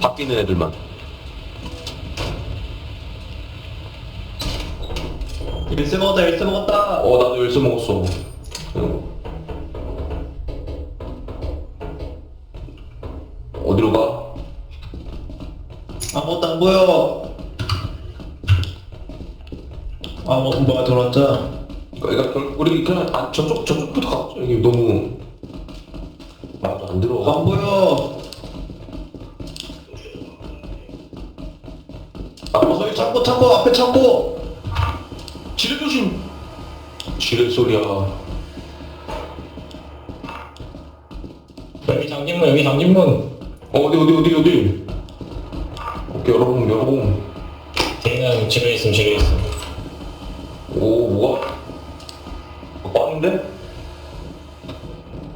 바뀌는 애들만. 일세 먹었다 일세 먹었다 어 나도 열쇠 먹었어. 응. 어디로 가? 아무것도 안 보여 아 뭐, 뭐가 들어왔자 그러니까 결- 우리 그냥 아, 저쪽 저쪽부터 가자. 여기 너무 말도 안 들어. 안 보여 아, 어, 저기 창고 창고 앞에 창고 지뢰 조심. 지뢰 소리야. 여기 장진문 여기 장진문 어, 어디 어디 어디 어디. 오케이 열어봄. 걔는 집에 있음 집에 있음 오 뭐가? 꽝인데?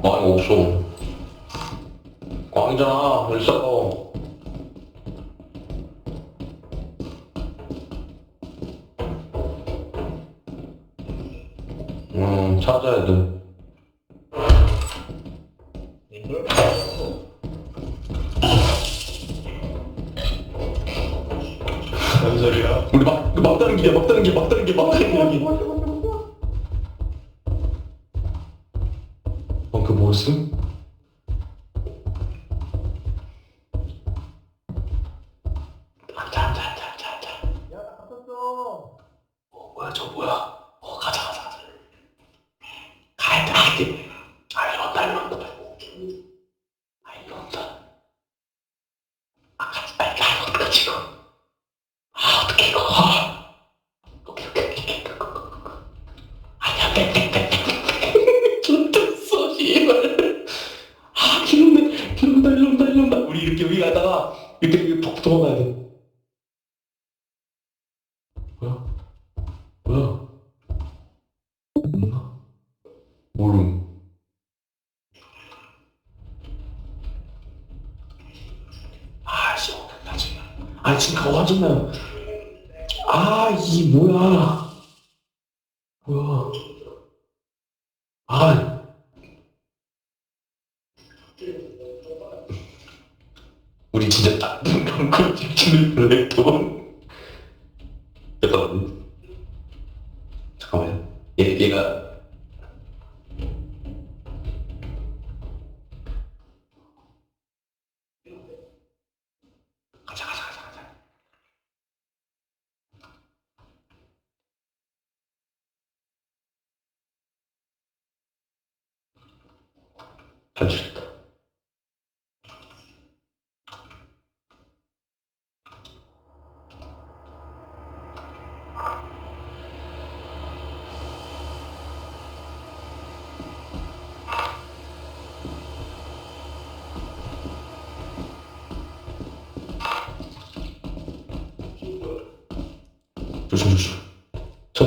꽝이 없어. 꽝이잖아. 열쇠가. 음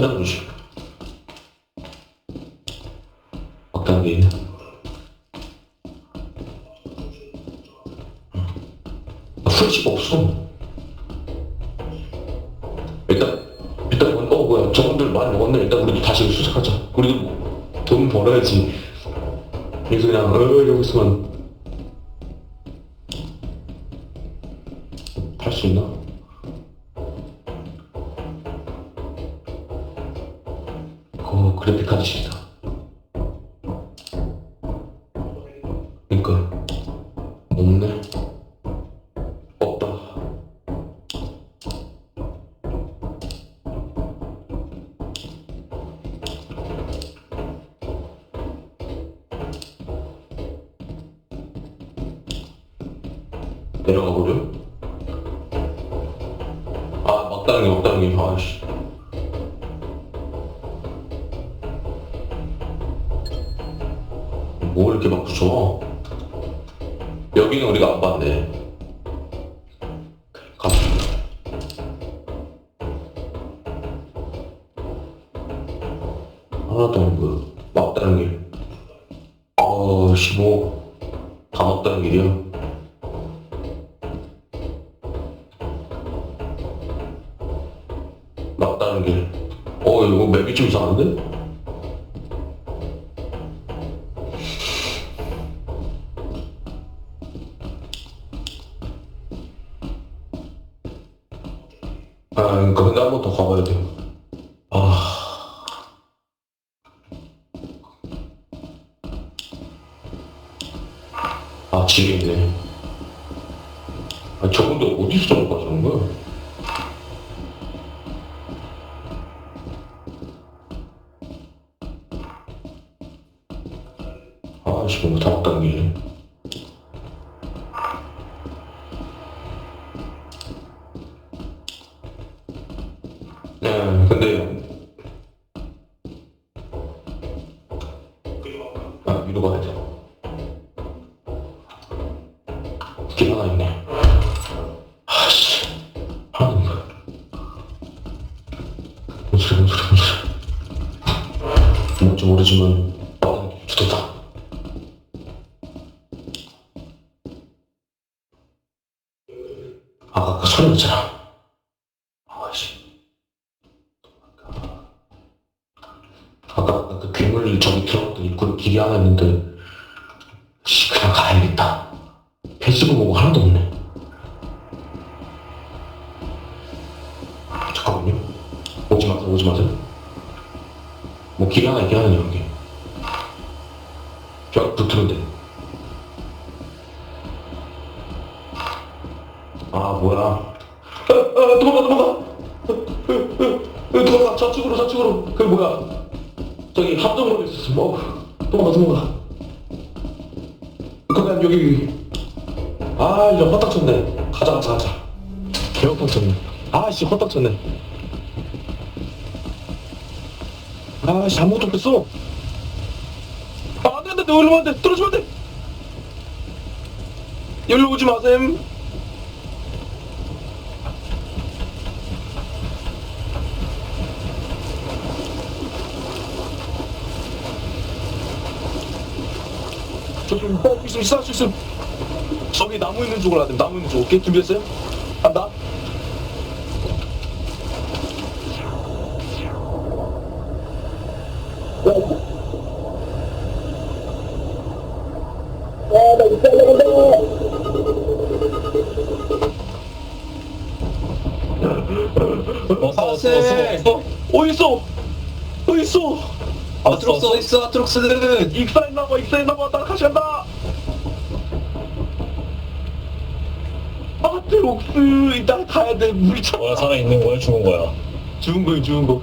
천장 조심. 막다른 게 있네. 아, 후레쉬가 없어. 일단, 일단, 어, 뭐야. 저분들 많이 먹었네. 일단 우리도 다시 수색하자. 우리도 뭐, 돈 벌어야지. 여기서 그냥, 어, 있으면. 아, 막다른 게, 아씨. 뭐 이렇게 막 붙여? 여기는 우리가 안 봤네. 아, 지겠네. 아, 저분들 어디서 저런 거 하시는 거야? 아까 그 소리. 아까 그 괴물 저기 들어갔던 입구에 길이 하나 있는데 아무것도 없겠어. 아, 안 돼, 안 돼, 너 이러면 안 돼. 떨어지면 안 돼. 여기로 오지 마셈. 저기 어 있음 있어 있음 저기 나무 있는 쪽으로 가야 돼 나무 있는 쪽 오케이 준비했어요? 간다 왔어, 아트록스 아트록스 익사 있나봐 익사 있나봐 나 같이 간다 아트록스 이따 가야 돼 물이 차 뭐야, 살아있는 거야, 죽은 거야? 죽은 거야 죽은 거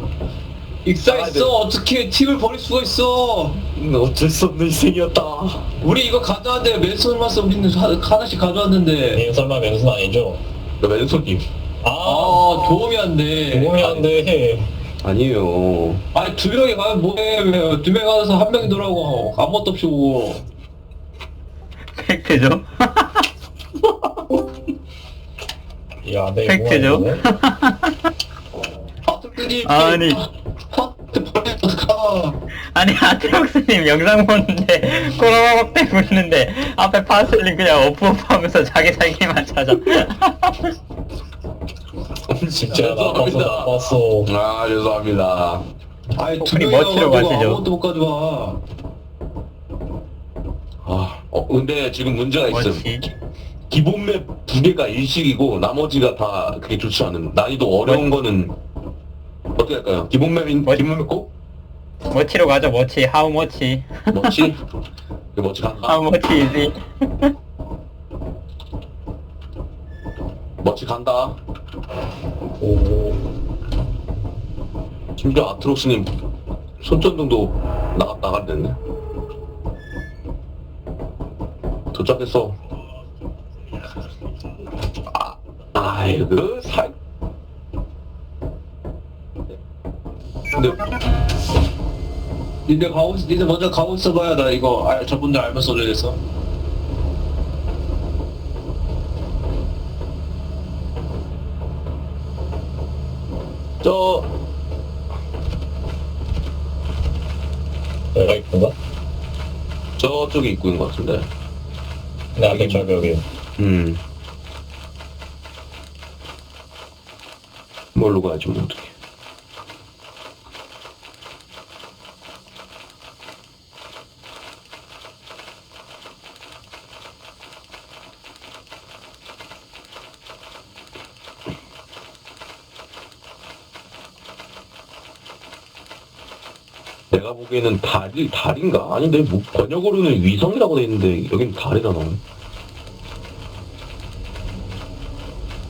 익사 아, 네. 있어 어떻게 팀을 버릴 수가 있어 음, 어쩔 수 없는 인생이었다 우리 이거 가져왔는데 맨손만 써 우리는 하- 하나씩 가져왔는데 님 설마 명순 아니죠? 너 왼손님 아, 아 도움이 안돼 도움이 안 돼. 아니에요 아니 두 명이 가면 뭐해 두 명이 가서 한 명이 돌아오고 아무것도 없이 오고 팩트죠? 야, 내 팩트죠? 아트록스님 아니. 어떡하 아니 아트록스님 영상 보는데 꼬라박 대고 있는데 앞에 파슬린 그냥 어프어프 하면서 자기 살기만 찾아 진짜 나빴어, 나빴어. 아 죄송합니다 아니 두 우리 명이 멋지러 와가지고 가시죠. 아무것도 못 가져와 아 어, 근데 지금 문제가 있음? 기본 맵 두 개가 일식이고 나머지가 다 그게 좋지 않은 난이도 어려운 거는 어떻게 할까요? 기본 맵인 뭐- 기본 맵 고? 머치로 가죠? 머치. 하우 머치? 멋지? 그 멋지 간다 머치 이지 멋지 간다. 오, 심지어 아트록스님 손전등도 나갔 나갔네. 도착했어. 아 아이고 살 근데 니네 가고 있- 니네 먼저 가고 있어봐야 나 이거 아, 저분들 알면 써줘야겠어 저 내가? 저쪽에 입고 있는 것 같은데 내 앞에 여기. 음 뭘로 가야지 뭐 어떡해 내가 보기에는 달이 달인가? 아닌데 뭐 번역으로는 위성이라고 돼 있는데 여긴 달이잖아.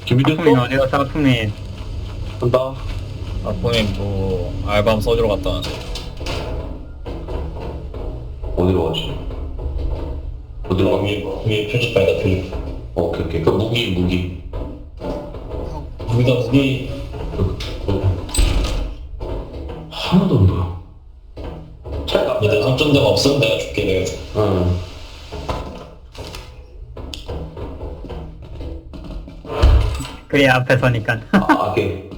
준비됐어? 어디 갔어 하품님 간다. 아포님 뭐 알밤 써주러 갔다 와서 어디로 가지? 어디로 가? 위에 위에 표지판에다 표지 어, 오케이 오케이. 그 무기 무기. 거기다 무기 어. 하나도 안 보여. 이제 손전등 없으면 내가 내가 줄게 응. 그래 앞에 서니까 아, 오케이.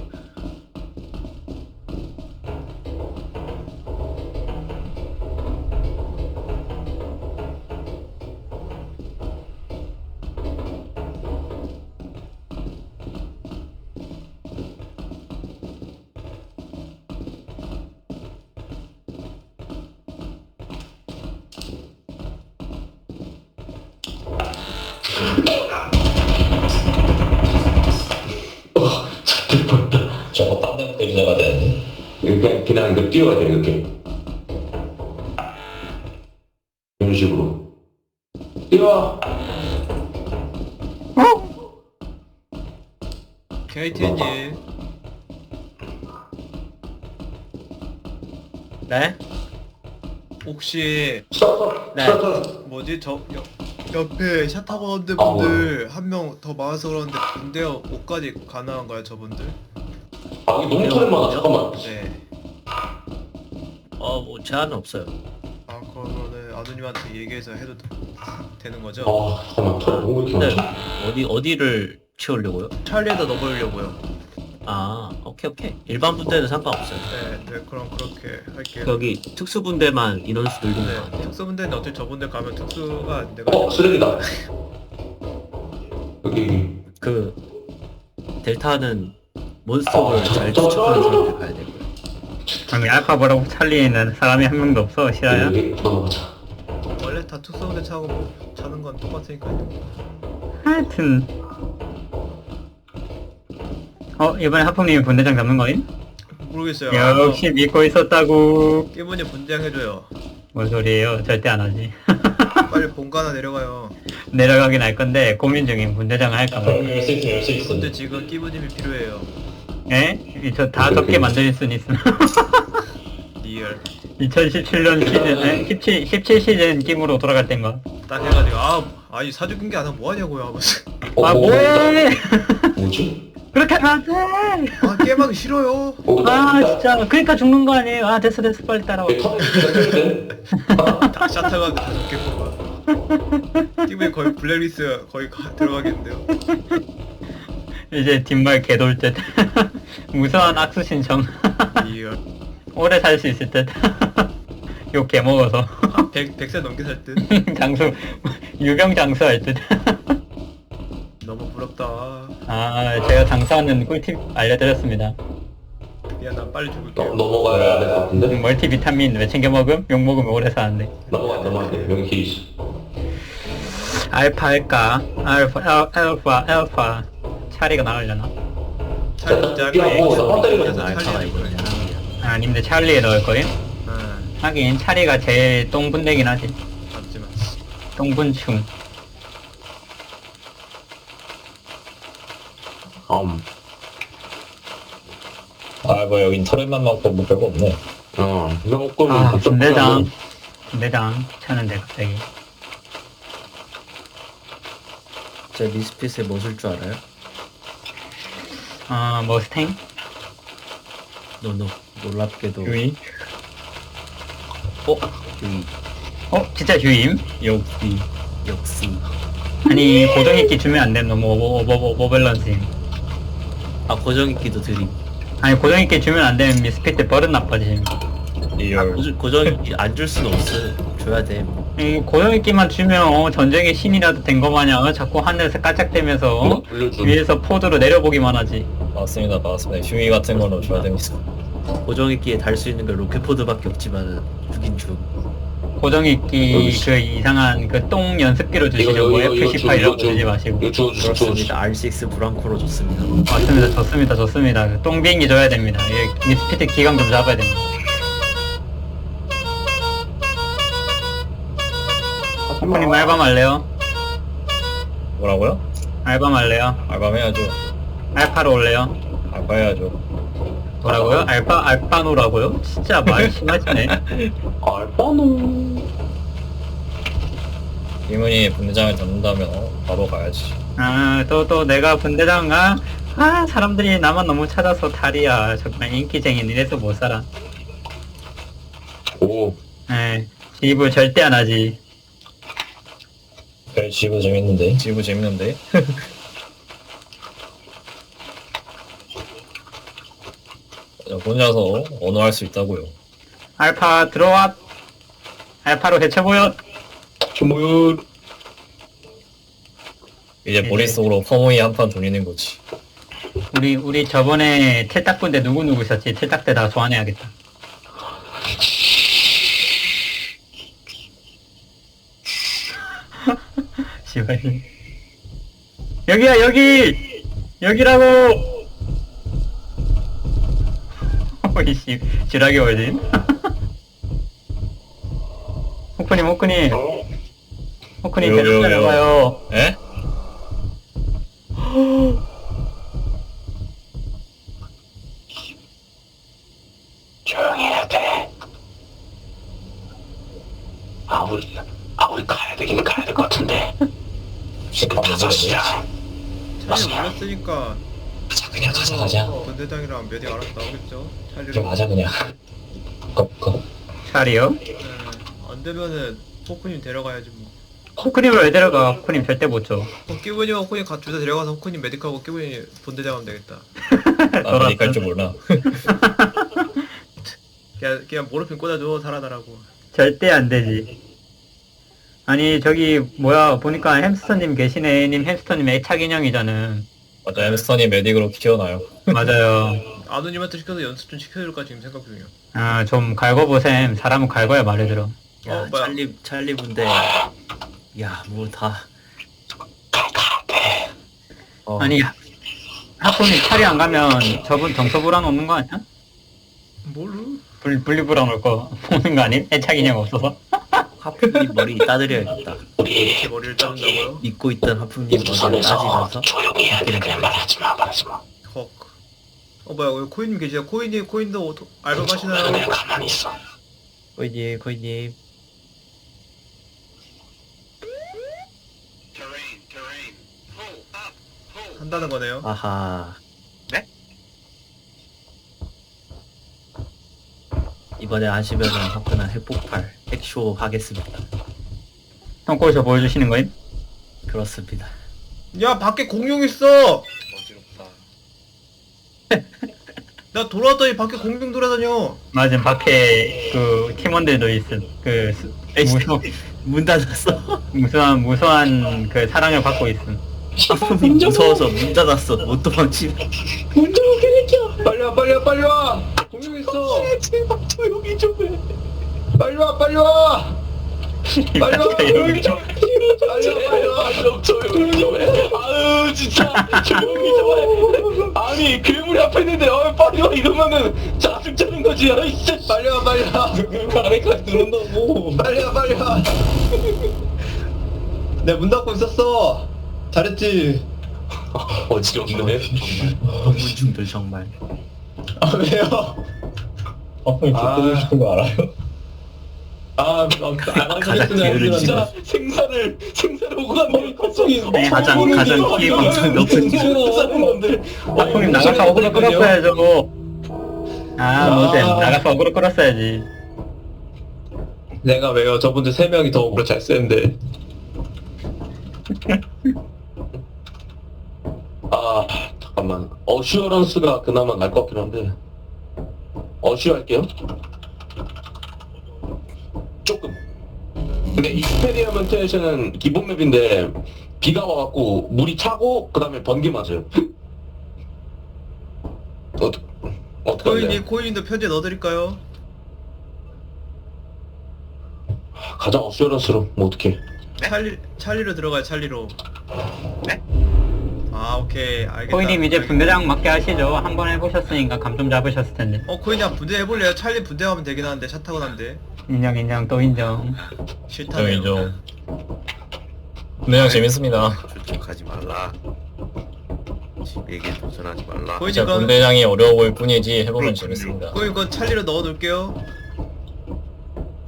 저거 그냥 그냥 이거 뛰어야 돼 이렇게. 이런 식으로. 뛰어. KT님 네? 혹시 스톱. 네. 스톱. 스톱. 뭐지 저 옆, 옆에 샤타버런드 아, 분들 한 명 더 많아서 그러는데 군대역 5까지 가능한가요 저분들? 아 이게 너무 털이 많아. 잠깐만. 네. 어, 뭐 제한은 없어요. 아 그러면은 아드님한테 얘기해서 해도 되- 되는 거죠? 아 잠깐만 털이 너무 이렇게 근데 많지? 어디 어디를 채우려고요? 찰리에다 넣어보려고요. 아, 오케이 오케이. 일반 분대는 상관없어요. 네, 네 그럼 그렇게 할게요. 여기 특수 분대만 인원수 늘리는 거 네, 같아요. 특수분대는 어차피 저분들 가면 특수가 안 돼가. 어 쓰레기다. 여기. 그 델타는 몬스터를 아, 잘 저- 저- 추적하는 저- 사람들 가야 되고요. 아니 알파 브라보 찰리에는 사람이 한 명도 없어 싫어요? 여기 넘어가자. 원래 다 특수분대 차고 뭐 차는 건 똑같으니까요. 하여튼 어 이번에 하품님이 분대장 잡는 거임? 모르겠어요. 역시 믿고 있었다고 깨분이 분장 해줘요. 뭔 소리예요 절대 안 하지 빨리 본가나 내려가요. 내려가긴 할 건데 고민 중인 분대장을 할까 봐 그럼 있어 근데 지금 끼부님이 필요해요. 예? 저다 적게 만들 순 있음 리얼. 2017년 시즌 에? 17, 17 시즌 김으로 돌아갈 땐가 딱 해가지고 아 아니 사주긴 게안 하면 뭐하냐고요 어, 아 뭐, 뭐해 뭐지? 그렇게 하면 안 돼 아 게임하기 싫어요. 어, 아 진짜 그러니까 죽는 거 아니에요 아 됐어 됐어 빨리 따라와 진짜 돼? 다개 뽑아. 끼부님 거의 블랙리스트 거의 가, 들어가겠는데요. 이제 뒷말 개돌 듯 무서운 악수 신청 리얼. 오래 살 수 있을 듯. 욕 개먹어서. 한 100, 100세 넘게 살 듯. 장수, 유병 장수할 듯. 너무 부럽다. 아, 제가 장수하는 꿀팁 알려드렸습니다. 미안 난 빨리 죽을게요. 넘- 넘어가야 될 것 같은데? 멀티 비타민 왜 챙겨 먹음? 욕 먹으면 오래 사는데. 넘어가 넘어가 돼. 여기 길 있어. 알파 할까? 알파, 알, 알파, 알파. 차리가 나 알파가 이거 거예요. 아, 님들 찰리에 넣을 거임? 응. 하긴, 차리가 제일 똥분되긴 하지. 잠시만. 똥분충. 음. 아뭐 여긴 털에만 맞고 뭐 별거 없네 어. 이거 먹고 아, 분대장. 분대장. 차는데, 갑자기. 제 미스핏의 뭐쓸 줄 알아요? 아, 머스탱? 노노 놀랍게도 휴이? 어? 여기 어? 진짜 휴임? 역시 역시 아니, 고정익기 주면 안 되는 너무 오버, 오버, 오버 밸런스임. 아 고정익기도 드림. 아니 고정익기 주면 안 되면 미스핏 버릇 나빠짐 아, 리얼 고정 고정익기 안 줄 수는 없어. 줘야 돼. 음, 고정익기만 주면 어, 전쟁의 신이라도 된 거 마냥 어, 자꾸 하늘에서 깔짝대면서 어? 돌려줘. 위에서 포드로 내려보기만 하지 맞습니다 맞습니다 휴이 같은 걸로 줘야 됩니다 고정익기에 달 수 있는 건 로켓포드밖에 없지만 죽인 중. 고정 읽기 그 이상한 그 똥 연습기로 주시죠. 뭐 F18이라고 주지 마시고. 저, 저, 저, 그렇습니다. R6 브랑코로 좋습니다. 맞습니다. 좋습니다. 좋습니다. 그 똥 비행기 줘야 됩니다. 예, 미스피트 기강 좀 잡아야 됩니다. 선배님 알밤 할래요? 뭐라고요? 알밤 할래요? 알밤 해야죠. 알파로 올래요? 알바 해야죠. 뭐라고요? 알파 알파노라고요? 진짜 말 심하시네. 알바노. 이문이 분대장을 잡는다면 어, 바로 가야지. 아또 또 내가 분대장 가? 아 사람들이 나만 너무 찾아서 탈이야. 정말 인기쟁이는 이래서 못 살아. 오. 에 지입을 절대 안 하지. 그래 지구 재밌는데. 지구 재밌는데. 혼자서 언어할 수 있다고요. 알파 들어와. 알파로 해쳐보여. 조모유. 이제 네. 머릿속으로 퍼모이 한 판 돌리는 거지. 우리 우리 저번에 틀딱 군대 누구 누구 있었지? 때다 소환해야겠다. 씨발. 여기야 여기 여기라고. 이씨 지라기 월드. 호크님 호크님 호크님 왜요, 계속 왜요, 왜요? 따라가요. 에? 조용히 해야 돼. 아, 우리, 아, 우리 가야 되긴 가야 될 것 같은데. 지금 다섯 시야. 찰리 올렸으니까 가자 그냥 가자 어, 가자. 본 대장이랑 몇이 알아서 나오겠죠? 그래 찰리로 가자 그냥. 거 차리요? 네. 안 되면은 호크님 데려가야지 뭐 호크님을 왜 데려가? 호크님 절대 못 줘. 어, 끼분이와 호크님 둘 다 데려가서 호크님 메딕하고 끼분이 본대장 하면 되겠다 나 많이 갈줄 몰라. 그냥, 그냥 모르핀 꽂아줘 살아나라고 절대 안 되지. 아니 저기 뭐야 보니까 햄스터님 계시네. 님 햄스터님 애착 인형이잖아. 맞아 햄스턴이 메딕으로 키워놔요. 맞아요. 아누님한테 시켜서 연습 좀 시켜줄까 지금 생각 중이야 아 좀 갈궈보셈. 사람은 갈궈야 말을 들어. 야 어, 뭐야. 찰리 찰리 분대 야뭐 다 어, 아니 하프님 차리 안 가면 저분 정서 불안 오는 거 아니야? 뭘로? 불 분리 불안 올거 오는 거 아님? 애착 인형 없어서? 하프님 머리 따드려야겠다 제 머리를 자른다고요? 잊고 있던 하프님 머리를 부산에서 따지면서 조용히 해야 돼. 그냥 말하지 마, 말하지 마. 헉. 어 뭐야 여기 코인님 계시야 코인님 코인도 오토- 알바 그냥 하시나요? 가만히 있어. 코이님 코이님 한다는 거네요 아하 이번에 하시면은 화끈한 핵폭발 핵쇼 하겠습니다. 형 거기서 보여주시는 거임? 그렇습니다. 야 밖에 공룡 있어! 나 돌아왔더니 밖에 공룡 돌아다녀. 맞음 밖에 그 팀원들도 있음. 그 수- 무서 문 닫았어. 무수한 무수한 그 사랑을 받고 있음. 하프님 무서워서 문 닫았어. 못 도망치네. 빨리 와 빨리 와 빨리 와 공룡 있어 제발 조용히 좀 해. 빨리 와 빨리 와 빨리 와 조용히 좀 해. 빨리 와 빨리 와 좀 조용히 좀 해. 아유, 진짜. 조용히 좀 해. 아니, 괴물이 앞에 있는데, 어, 빨리 와. 이러면은 짜증 짜는 거지. 아이, 진짜. 빨리 와 빨리 와 아래까지 누른다고. 빨리 와 빨리 와 내가 문 닫고 있었어 잘했지 어지럽네. 문중들 정말 아 왜요 하프님 아. 듣고 싶은 거 알아요? 아, 가장 게으른 진짜 생사를, 생사를 오고 갔는데, 갑자기. 네, 가장- 가장 끼 엄청 높은 건데. 하프님 나가서 어그로 끌었어야죠. 아 뭐든 나가서 어그로 끌었어야지. 내가 왜요 저분들 세 명이 더 오래 잘 쓰는데 아, 잠깐만. 어슈어런스가 그나마 날 것 같긴 한데. 어슈 할게요. 조금. 근데 익스페리어먼테이션은 기본 맵인데 비가 와갖고 물이 차고 그 다음에 번개 맞아요. 어, 어떻게 할래? 코인님 코인님도 편지에 넣어드릴까요? 가자 어슈어런스로 뭐 어떻게? 찰리 찰리로 들어가요 찰리로 아 오케이 알겠다 코이님 이제 알겠- 분대장 맡게 하시죠. 한 번 해보셨으니까 감 좀 잡으셨을 텐데. 어 코인이야 분대 해볼래요? 찰리 분대 가면 되긴 하는데 차 타고 난데 인정 인정 또 인정. 싫다네요 인정 분대장 재밌습니다 출석하지 말라. 집에게 도전하지 말라. 코인이 진짜 그럼 분대장이 어려워 보일 뿐이지 해보면 재밌습니다 코인 그건 찰리로 넣어놓을게요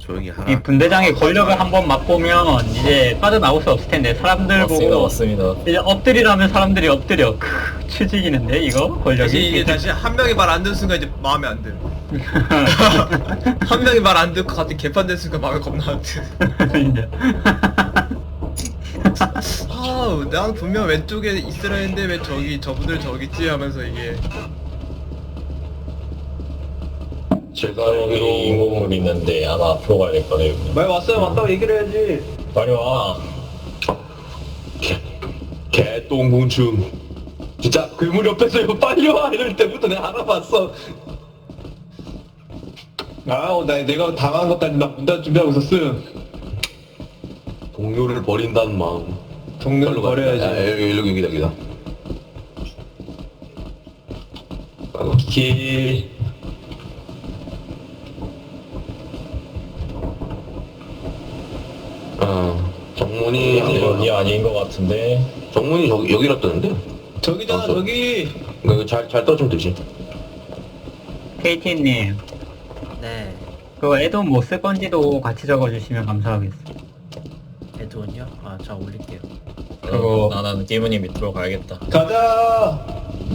조용히 이 하라. 분대장의 권력을 한번 맛보면 이제 빠져나올 수 없을 텐데 사람들 맞습니다 보고 맞습니다 이제 엎드리라면 사람들이 엎드려. 크, 추직이는데 이거 권력이. 이제 다시 한 명이 말 안 듣는 순간 이제 마음에 안 든. 한 명이 말 안 듣고 갑자기 개판 된 순간 마음에 겁나 안 든. 인정. 아, 난 분명 왼쪽에 있으라 했는데 왜 저기 저분들 저기 있지 하면서 이게 제가 여기 인공물 있는데 아마 앞으로 가야 될 거네요. 말 왔어요. 왔다고 얘기를 해야지. 빨리 와. 개똥궁충. 진짜 괴물 옆에서 이거 빨리 와! 이럴 때부터 내가 알아봤어. 아, 나 내가 당한 것까지 나 문단 준비하고 있었음. 동료를 버린다는 마음. 동료를 아, 버려야지. 여기 여기 여기다 여기다. 키. 어 정문이 여기 아닌 것 같은데 정문이 여기 여기라 뜨는데. 저기잖아 아, 저- 저기 이거 잘잘 떠주면 되지. KT님 네. 그 애돈 뭐 쓸 건지도 같이 적어주시면 감사하겠습니다. 에드온이요? 아, 자 올릴게요. 그리고 나는 게임님 밑으로 가야겠다 가자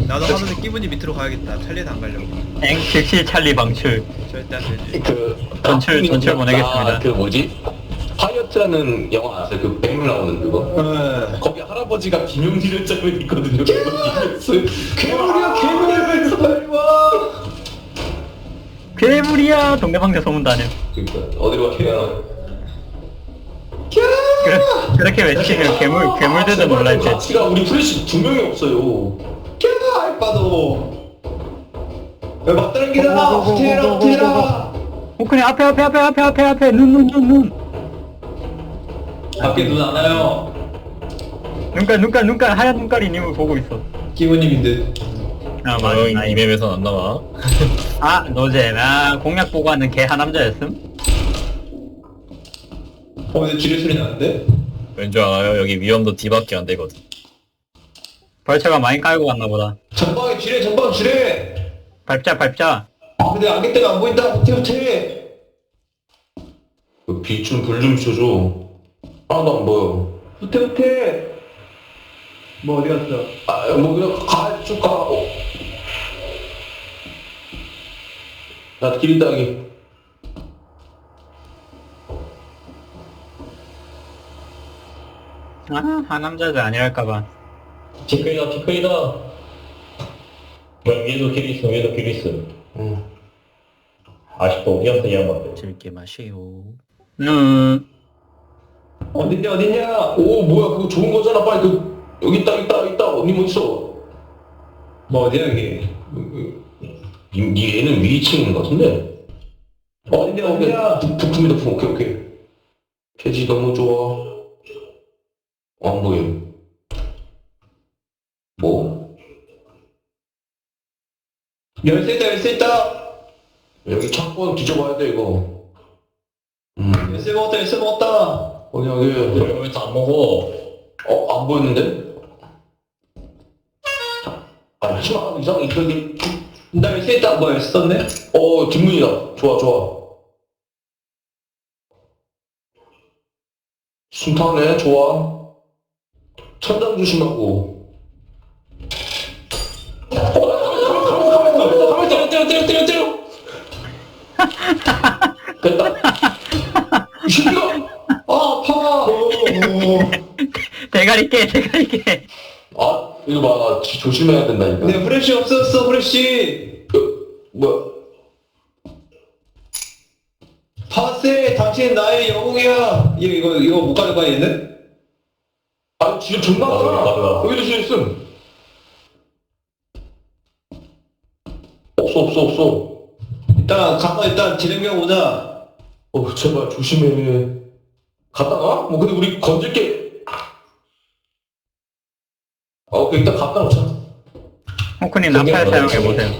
나도 하면서 기분이 밑으로 가야겠다. 찰리도 안 가려고. 엥 킬킬 찰리 방출. 절대 안 되지. 그 전출- 전출 보내겠습니다. 아, 그 뭐지? 파이어트라는 영화 아세요? 그 백물 나오는 그거. 응 거기 할아버지가 김용진을 짜면 있거든요. 괴물이야 괴물이야 빨리 와 괴물이야 동네방네 소문다녀. 그러니까 어디로 갈게요? 그, 그렇게 외치면 괴물 괴물들도 놀랄 때. 가치가 우리 프레시 두 명이 없어요. 캬 알바도 야 맞다랑기다 호텔아 호텔아 오크니 앞에 앞에 앞에 앞에 앞에 앞에 눈 눈 눈 눈. 밖에 눈 안 와요 눈깔 눈깔 눈깔 하얀 눈깔이 님을 보고 있어. 기분님인데 아 어, 이 맞아. 맵에선 안 나와 아 노잼. 아 공략 보고 왔는 개 하남자였음. 어 근데 지뢰 소리 나는데? 왠줄 알아요? 여기 위험도 D밖에 안 되거든 벌처가 많이 깔고 갔나 보다. 전방에 지뢰 전방 지뢰 밟자 밟자. 아 근데 안개 때문에 안 보인다 호텔 호텔 그 빛좀 불좀 쳐줘. 하나도 안 보여. 호텔 호텔 뭐 어디 갔어? 아, 뭐 그냥 가, 쭉 가. 어. 나길 있다 여기. 아 하남자들 아니랄까봐. 티크이다 티크이다 위에도 길 있어 위에도 길 있어 응. 아직도 위험성 이 양반들 즐게 마세요. 음. 어딨냐 어딨냐 오 뭐야 그거 좋은 거잖아 빨리 그 여기 있다 있다 있다 언니 뭐 있어? 뭐 어디야 여기 이, 이 얘는 위층인 것 같은데. 어딨냐 어딨냐 북- 북품이다 북 오케이 오케이. 캐지 너무 좋아. 어, 안 보여. 뭐? 열쇠 있다 열쇠 있다 여기 창고 뒤져봐야 돼 이거. 음. 열쇠 먹었다 열쇠 먹었다 어디 여기 왜안 먹어 어, 안 보였는데? 아. 이상, 이상하게. 나 열쇠 있다 뭐 열쇠 썼네? 어, 뒷문이다. 좋아, 좋아. 순탄해, 좋아. 천장 조심하고. 가만 때려, 때려, 때려, 때려, 때려. 됐다. 이 새끼가! 아 아파 대가리 깨 대가리 깨. 아, 이거 봐. 지- 조심해야 된다니까. 내 후레쉬 없었어 후레쉬 뭐야. 파세 당신 나의 영웅이야 이거 이거 이거 못 가져가 얘는? 아, 지금 존나 맞아, 맞아. 여기도 지금 있음. 없어, 없어, 없어. 일단 가서 일단 진행경 오자 어, 제발 조심해. 갔다가? 뭐, 근데 우리 건질게. 아, 오케이. 일단 갖다 놓자. 홍크님 나팔 사용해 보세요.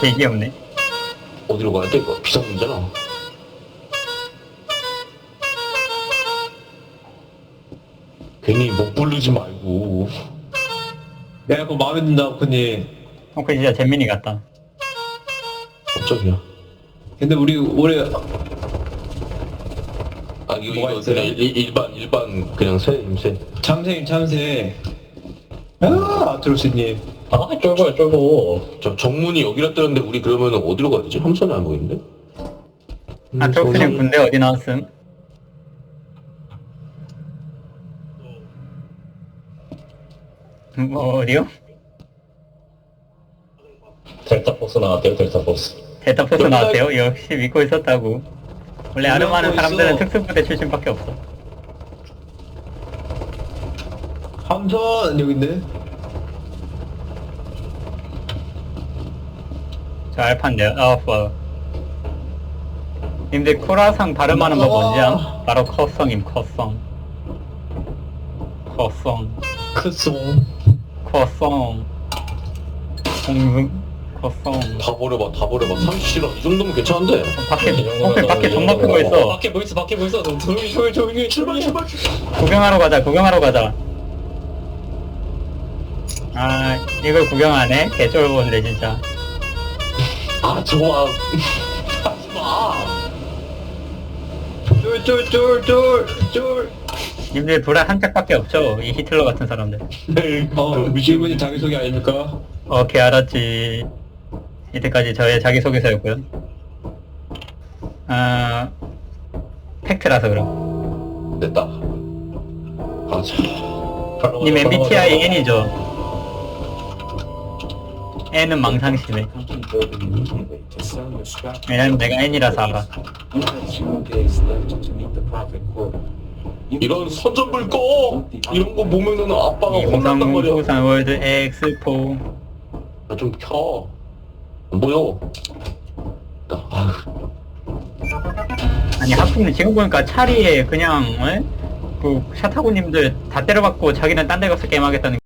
개 귀엽네. 어디로 가야 돼? 이거 비상 문제나. 괜히 못 부르지 말고. 내가 그거 마음에 든다 오크님 홍크 진짜 재민이 같다. 갑자기야. 근데 우리 올해 아 이거 뭐가 이거 있어요? 그냥 일, 일반 일반 그냥 새 임새. 참새임 참새 아 아트로스님 아 쫄보야 쫄보 저 정문이 여기라 뜨는데 우리 그러면 어디로 가야 되지? 함선이 안 보이는데? 음, 아트록스님 저는- 군대 어디 나왔음? 음, 어, 어디요? 델타 포스 나왔대요 델타 포스 여기가- 나왔대요? 역시 믿고 있었다고. 원래 믿고 사람들은 있어. 특수부대 출신밖에 없어. 함선 여기 있네 저 알파인데요. 아, 뭐. 님들 코라상 발음하는 거 뭔지 암? 바로 커성임, 커성. 커성. 크송 커성. 공승. 커성. 다 버려봐 다 버려봐 37원 이 정도면 괜찮은데 밖에, 어, 밖에 이 존나 크고 정도면 있어. 밖에 뭐 있어 밖에 뭐 있어 조용히 조용히 조용히 출발 출발 구경하러 가자, 구경하러 가자. 아, 이걸 구경하네? 개쫄보인데, 진짜. 아 좋아 하지마 쫄쫄쫄쫄쫄 님들 불알 한 짝밖에 없죠? 이 히틀러 같은 사람들. 어 이분이 자기소개 아닙니까? 오케이, 알았지. 이때까지 저의 자기소개서였고요. 아, 팩트라서 그럼. 됐다 가자 님 MBTI N이죠? N은 망상심해. 왜냐면 내가 N이라서 알아. 이런 선전불 꺼 이런 거 보면은 아빠가 혼난단 말이야 2030 부산 월드 엑스포. 좀켜 안 보여 아, 아니, 하품님 지금 보니까 차리에 그냥, 에? 그, 샤타구님들 다 때려받고 자기는 딴 데 가서 게임하겠다는